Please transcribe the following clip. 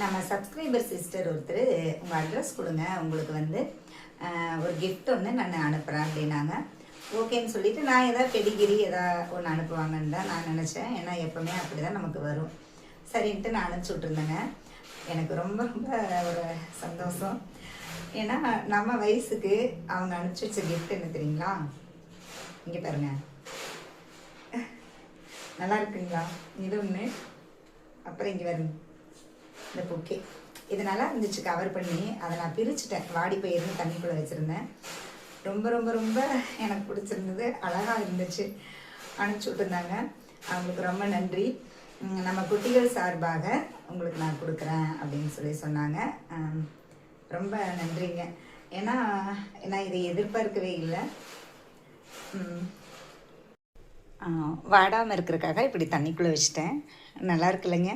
நம்ம subscriber sister ஒருத்தர் உங்கள் அட்ரஸ் கொடுங்க. உங்களுக்கு வந்து ஒரு கிஃப்ட் ஒன்று நான் அனுப்புகிறேன் அப்படின்னாங்க. ஓகேன்னு சொல்லிட்டு நான் எதாவது பெடிகிரி எதாவது ஒன்று அனுப்புவாங்கன்னு தான் நான் நினச்சேன். ஏன்னா எப்போவுமே அப்படி தான் நமக்கு வரும். சரின்ட்டு நான் அனுப்பிச்சி விட்ருந்தேங்க எனக்கு ரொம்ப ரொம்ப ஒரு சந்தோஷம். ஏன்னா நம்ம வயசுக்கு அவங்க அனுப்பிச்சி வச்ச கிஃப்ட் என்ன தெரியுங்களா? இங்கே பாருங்க. நல்லா இருக்குங்களா? இது ஒன்று அப்புறம் இங்கே வருங்க. இந்த பொக்கே. இது நல்லா இருந்துச்சு கவர் பண்ணி. அதை நான் பிரிச்சுட்டேன். வாடி போயிருந்து தண்ணிக்குள்ளே வச்சுருந்தேன். ரொம்ப ரொம்ப ரொம்ப எனக்கு பிடிச்சிருந்தது. அழகாக இருந்துச்சு. அனுப்பிச்சி விட்டுருந்தாங்க. அவங்களுக்கு ரொம்ப நன்றி. நம்ம குட்டிகள் சார்பாக உங்களுக்கு நான் கொடுக்குறேன் அப்படின்னு சொல்லி சொன்னாங்க. ரொம்ப நன்றிங்க. ஏன்னா நான் இதை எதிர்பார்க்கவே இல்லை. வாடாமல் இருக்கிறக்காக இப்படி தண்ணிக்குள்ளே வச்சுட்டேன். நல்லா இருக்குல்லங்க.